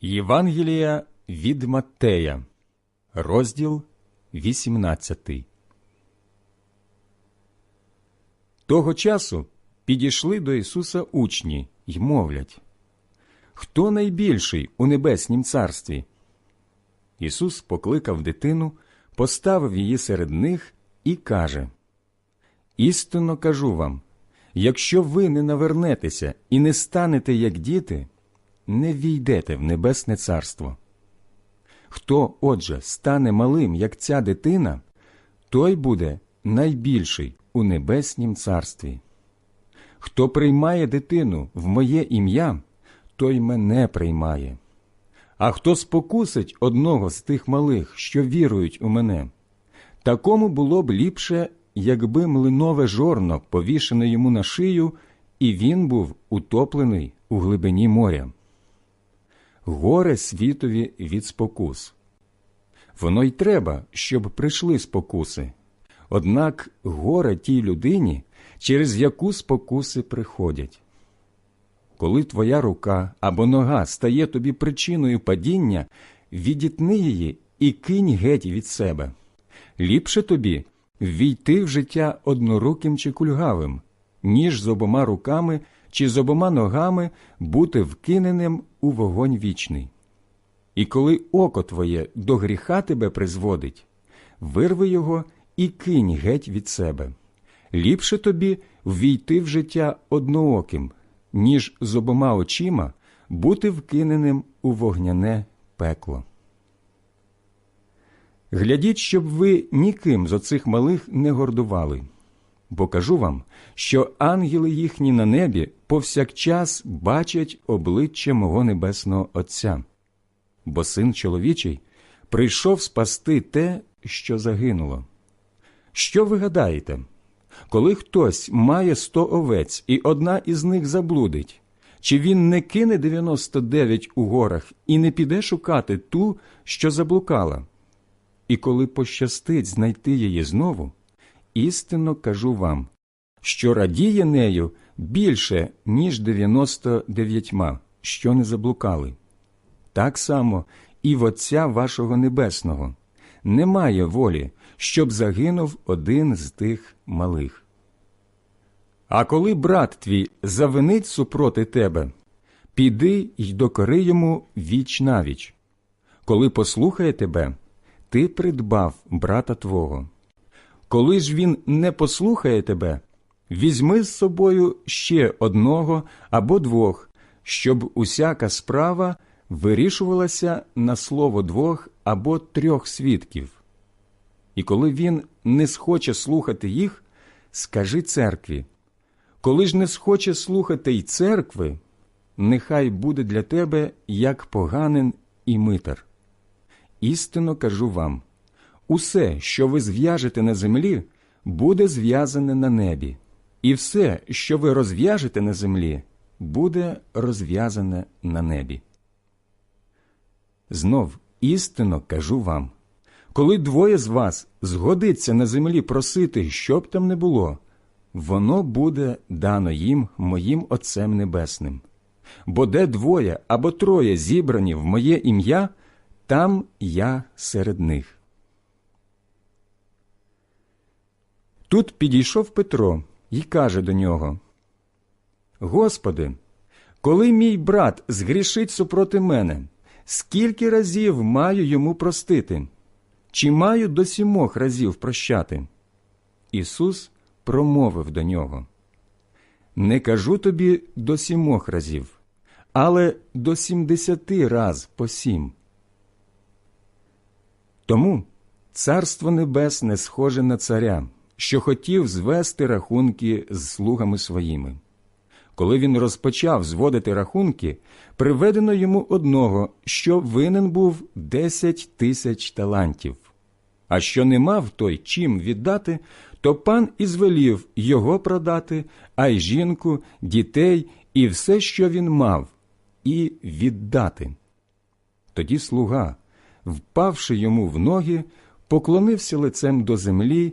Євангелія від Маттея, розділ 18. Того часу підійшли до Ісуса учні й мовлять Хто найбільший у небеснім царстві? Ісус покликав дитину, поставив її серед них і каже Істинно кажу вам, якщо ви не навернетеся і не станете як діти, не війдете в небесне царство. Хто, отже, стане малим, як ця дитина, той буде найбільший у небеснім царстві. Хто приймає дитину в моє ім'я, той мене приймає. А хто спокусить одного з тих малих, що вірують у мене, такому було б ліпше, якби млинове жорно повішене йому на шию, і він був утоплений у глибині моря. Горе світові від спокус. Воно й треба, щоб прийшли спокуси. Однак горе тій людині, через яку спокуси приходять. Коли твоя рука або нога стає тобі причиною падіння, відітни її і кинь геть від себе. Ліпше тобі ввійти в життя одноруким чи кульгавим, ніж з обома руками чи з обома ногами бути вкиненим у вогонь вічний. І коли око твоє до гріха тебе призводить, вирви його і кинь геть від себе. Ліпше тобі ввійти в життя однооким, ніж з обома очима бути вкиненим у вогняне пекло. Глядіть, щоб ви ніким з оцих малих не гордували, бо кажу вам, що ангели їхні на небі повсякчас бачать обличчя мого небесного Отця, бо син чоловічий прийшов спасти те, що загинуло. Що ви гадаєте? Коли хтось має сто овець, і одна із них заблудить, чи він не кине 99 у горах і не піде шукати ту, що заблукала? І коли пощастить знайти її знову, істинно кажу вам, що радіє нею більше, ніж 99, що не заблукали. Так само і в Отця вашого Небесного немає волі, щоб загинув один з тих малих. А коли брат твій завинить супроти тебе, піди й докори йому віч навіч. Коли послухає тебе, ти придбав брата твого. Коли ж він не послухає тебе, візьми з собою ще одного або двох, щоб усяка справа вирішувалася на слово двох або трьох свідків. І коли він не схоче слухати їх, скажи церкві. Коли ж не схоче слухати й церкви, нехай буде для тебе як поганин і митар. Істинно кажу вам усе, що ви зв'яжете на землі, буде зв'язане на небі, і все, що ви розв'яжете на землі, буде розв'язане на небі. Знов істинно кажу вам коли двоє з вас згодиться на землі просити, що б там не було, воно буде дано їм моїм Отцем Небесним. Бо де двоє або троє зібрані в моє ім'я, там я серед них. Тут підійшов Петро і каже до нього Господи, коли мій брат згрішить супроти мене, скільки разів маю йому простити? Чи маю до сімох разів прощати? Ісус промовив до нього Не кажу тобі до сімох разів, але до сімдесяти раз по сім. Тому Царство Небесне схоже на царя, що хотів звести рахунки з слугами своїми. Коли він розпочав зводити рахунки, приведено йому одного, що винен був десять тисяч талантів. А що не мав той чим віддати, то пан і звелів його продати, а й жінку, дітей і все, що він мав, і віддати. Тоді слуга, впавши йому в ноги, поклонився лицем до землі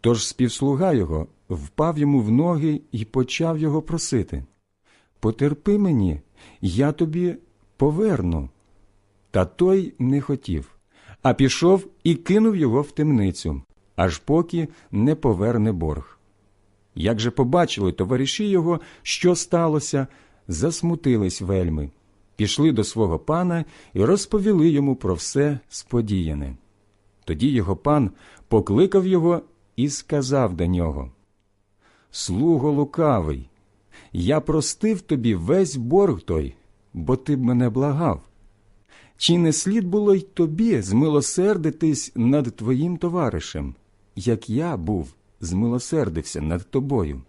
Тож співслуга його впав йому в ноги і почав його просити Потерпи мені, я тобі поверну. Та той не хотів, а пішов і кинув його в темницю, аж поки не поверне борг. Як же побачили товариші його, що сталося, засмутились вельми, пішли до свого пана і розповіли йому про все сподіяне. Тоді його пан покликав його і сказав до нього Слуго лукавий, я простив тобі весь борг той, бо ти б мене благав. Чи не слід було й тобі змилосердитись над твоїм товаришем, як я був, змилосердився над тобою?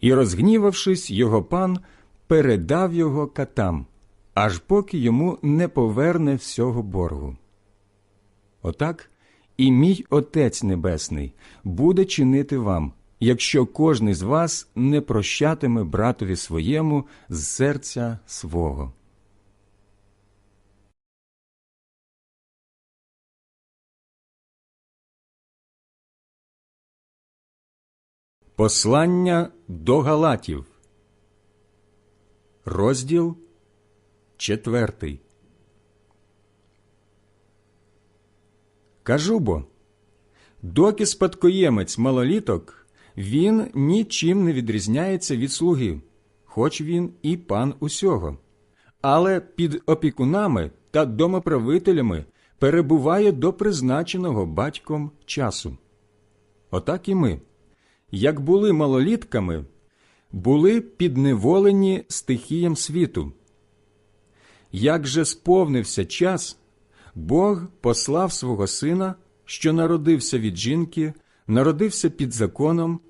І, розгнівавшись, його пан передав його катам, аж поки йому не поверне всього боргу. Отак і мій Отець Небесний буде чинити вам, якщо кожний з вас не прощатиме братові своєму з серця свого. Послання до Галатів, розділ четвертий. Кажу бо, доки спадкоємець малоліток, він нічим не відрізняється від слуги, хоч він і пан усього, але під опікунами та домоправителями перебуває до призначеного батьком часу. Отак і ми, як були малолітками, були підневолені стихіям світу. Як же сповнився час, Бог послав свого сина, що народився від жінки, народився під законом,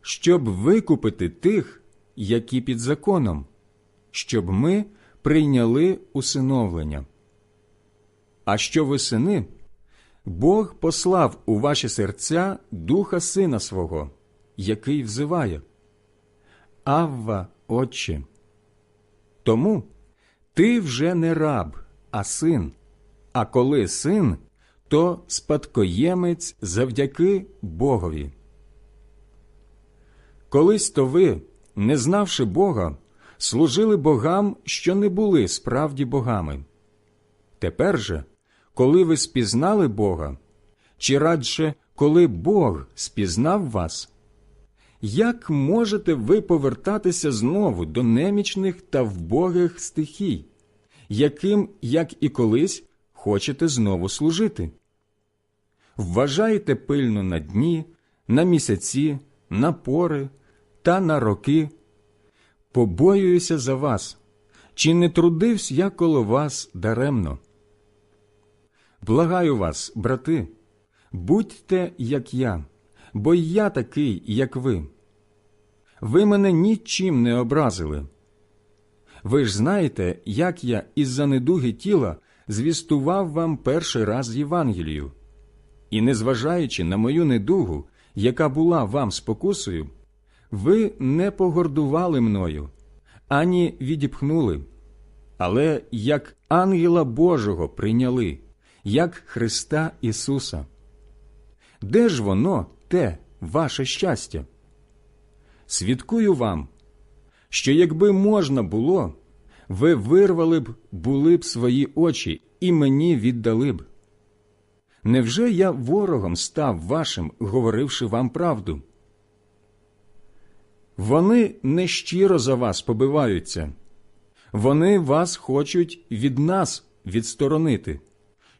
щоб викупити тих, які під законом, щоб ми прийняли усиновлення. А що ви сини? Бог послав у ваші серця духа сина свого, який взиває. Авва, Отче. Тому ти вже не раб, а син. А коли син, то спадкоємець завдяки Богові. Колись то ви, не знавши Бога, служили богам, що не були справді богами. Тепер же, коли ви спізнали Бога, чи радше, коли Бог спізнав вас, як можете ви повертатися знову до немічних та вбогих стихій, яким, як і колись, хочете знову служити? Вважаєте пильно на дні, на місяці, на пори та на роки. Побоююся за вас, чи не трудився я коло вас даремно? Благаю вас, брати, будьте, як я, бо я такий, як ви. Ви мене нічим не образили. Ви ж знаєте, як я із-за недуги тіла звістував вам перший раз Євангелію. І, незважаючи на мою недугу, яка була вам спокусою, ви не погордували мною, ані відіпхнули, але як ангела Божого прийняли, як Христа Ісуса. Де ж воно, те, ваше щастя? Свідкую вам, що якби можна було, ви вирвали б, були б свої очі і мені віддали б. Невже я ворогом став вашим, говоривши вам правду? Вони нещиро за вас побиваються, вони вас хочуть від нас відсторонити,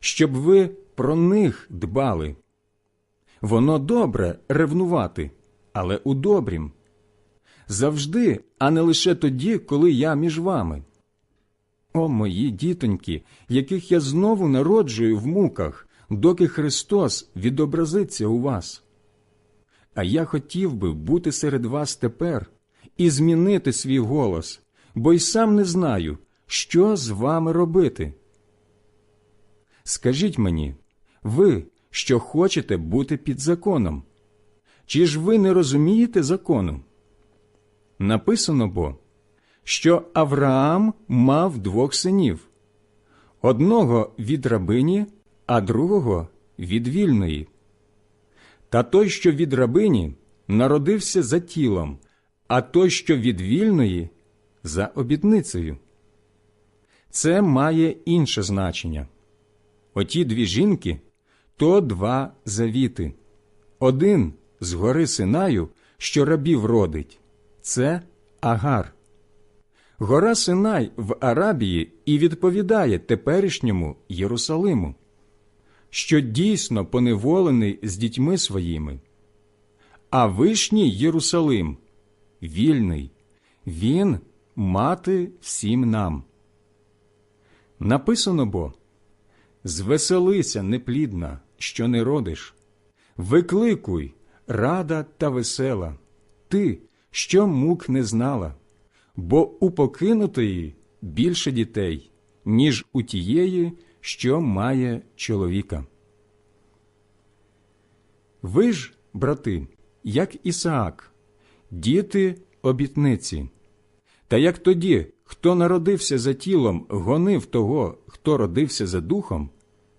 щоб ви про них дбали. Воно добре ревнувати, але у добрім. Завжди, а не лише тоді, коли я між вами. О, мої дітоньки, яких я знову народжую в муках, доки Христос відобразиться у вас. А я хотів би бути серед вас тепер і змінити свій голос, бо й сам не знаю, що з вами робити? Скажіть мені, ви, що хочете бути під законом, чи ж ви не розумієте закону? Написано бо, що Авраам мав двох синів одного від рабині, а другого від вільної. Та той, що від рабині, народився за тілом, а той, що від вільної, за обітницею. Це має інше значення. Оті дві жінки то два завіти. Один з гори Синаю, що рабів родить, це Агар. Гора Синай в Арабії і відповідає теперішньому Єрусалиму, що дійсно поневолений з дітьми своїми. А вишній Єрусалим вільний, він мати всім нам. Написано бо Звеселися, неплідна, що не родиш, викликуй, рада та весела, ти, що мук не знала, бо у покинутої більше дітей, ніж у тієї, що має чоловіка. Ви ж, брати, як Ісаак, діти обітниці, та як тоді, хто народився за тілом, гонив того, хто родився за духом,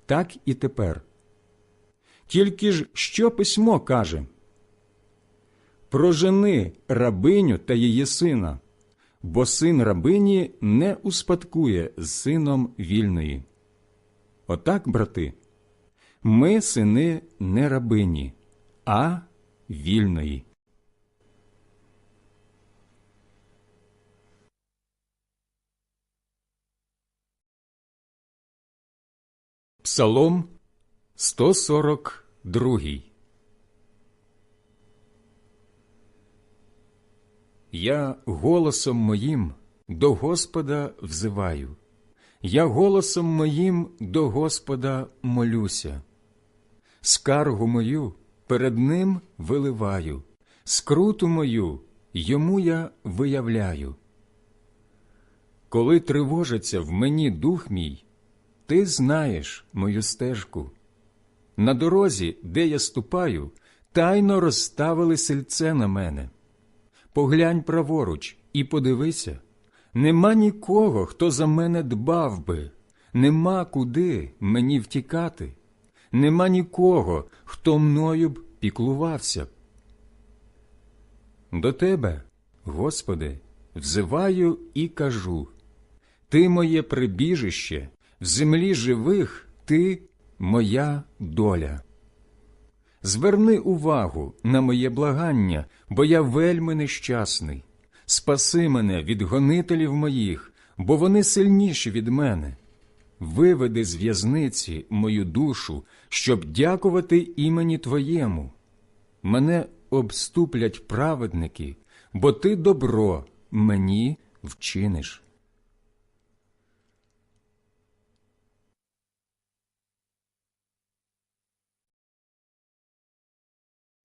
так і тепер. Тільки ж що письмо каже? Прожени рабиню та її сина, бо син рабині не успадкує з сином вільної. Отак, брати, ми сини не рабині, а вільної. Псалом 142 Я голосом моїм до Господа взиваю, я голосом моїм до Господа молюся, скаргу мою перед Ним виливаю, скруту мою йому я виявляю. Коли тривожиться в мені дух мій, ти знаєш мою стежку. На дорозі, де я ступаю, тайно розставили сельце на мене. Поглянь праворуч і подивися нема нікого, хто за мене дбав би, нема куди мені втікати, нема нікого, хто мною б піклувався. До тебе, Господи, взиваю і кажу Ти моє прибіжище в землі живих ти моя доля. Зверни увагу на моє благання, бо я вельми нещасний. Спаси мене від гонителів моїх, бо вони сильніші від мене. Виведи з в'язниці мою душу, щоб дякувати імені Твоєму. Мене обступлять праведники, бо ти добро мені вчиниш.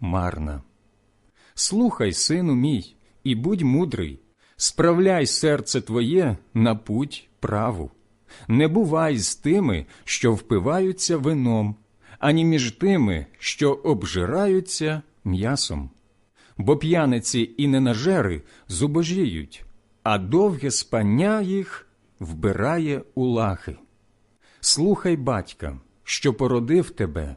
марна. Слухай, сину мій, і будь мудрий, справляй серце твоє на путь праву, не бувай з тими, що впиваються вином, ані між тими, що обжираються м'ясом. Бо п'яниці і ненажери зубожіють, а довге спання їх вбирає у лахи. Слухай батька, що породив тебе,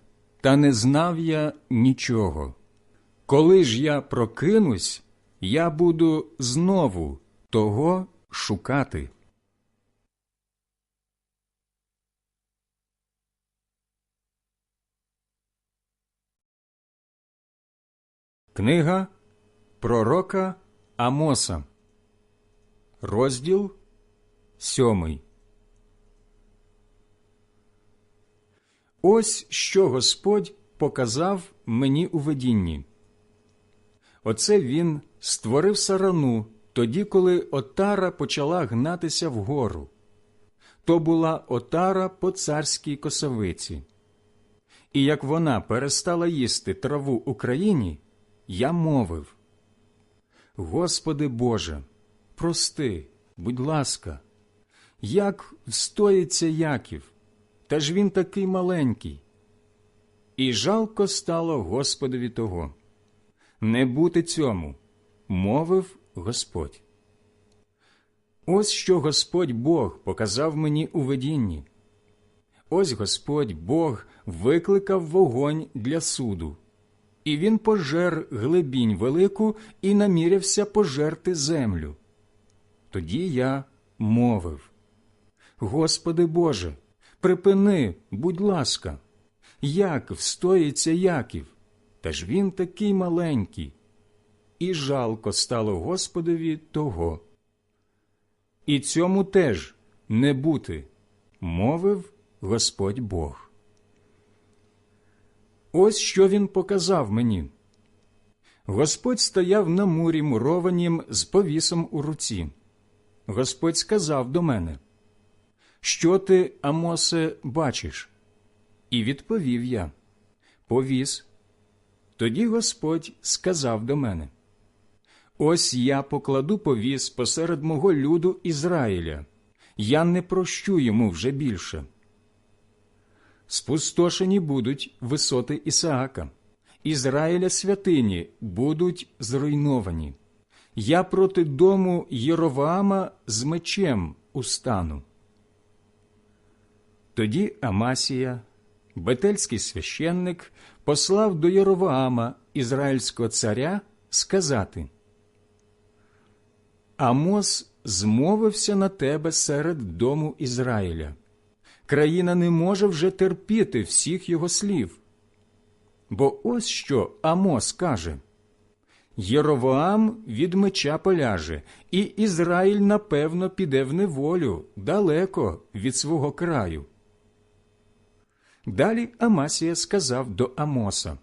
та не знав я нічого. Коли ж я прокинусь, я буду знову того шукати. Книга Пророка Амоса, розділ сьомий. Ось що Господь показав мені у видінні. Оце він створив сарану тоді, коли отара почала гнатися вгору. То була отара по царській косовиці. І як вона перестала їсти траву Україні, я мовив Господи Боже, прости, будь ласка, як встоїться Яків, та ж він такий маленький. І жалко стало Господові того. Не бути цьому, мовив Господь. Ось що Господь Бог показав мені у видінні. Ось Господь Бог викликав вогонь для суду, і він пожер глибінь велику і намірявся пожерти землю. Тоді я мовив Господи Боже, Припини, будь ласка, як встоїться Яків? Та ж він такий маленький. І жалко стало Господові того. І цьому теж не бути, мовив Господь Бог. Ось що він показав мені. Господь стояв на мурі мурованім з повісом у руці. Господь сказав до мене, Що ти, Амосе, бачиш? І відповів я Повіс. Тоді Господь сказав до мене Ось я покладу повіс посеред мого люду Ізраїля, я не прощу йому вже більше. Спустошені будуть висоти Ісаака, Ізраїля святині будуть зруйновані. Я проти дому Єроваама з мечем устану. Тоді Амасія, бетельський священник, послав до Єроваама, ізраїльського царя, сказати Амос змовився на тебе серед дому Ізраїля. Країна не може вже терпіти всіх його слів. Бо ось що Амос каже Єровоам від меча поляже, і Ізраїль, напевно, піде в неволю далеко від свого краю. Далі Амасія сказав до Амоса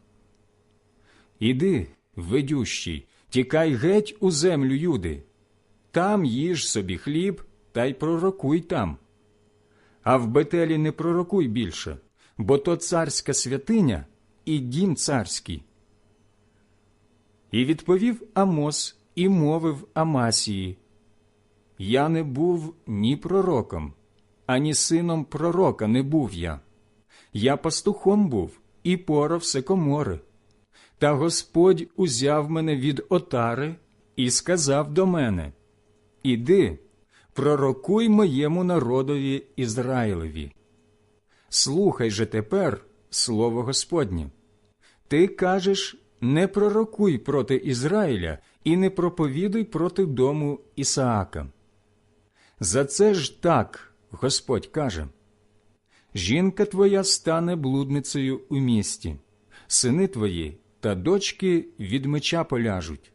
Іди, ведющий, тікай геть у землю Юди, там їж собі хліб та й пророкуй там. А в Бетелі не пророкуй більше, бо то царська святиня і дім царський. І відповів Амос і мовив Амасії Я не був ні пророком, ані сином пророка не був я. Я пастухом був і порав секомори. Та Господь узяв мене від отари і сказав до мене Іди, пророкуй моєму народові Ізраїлеві. Слухай же тепер слово Господнє. Ти кажеш не пророкуй проти Ізраїля і не проповідуй проти дому Ісаака. За це ж так Господь каже Жінка твоя стане блудницею у місті, сини твої та дочки від меча поляжуть,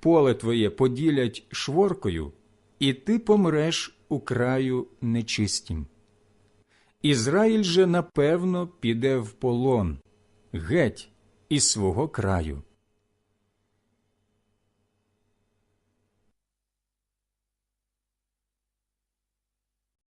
поле твоє поділять шворкою, і ти помреш у краю нечистім. Ізраїль же напевно піде в полон, геть із свого краю.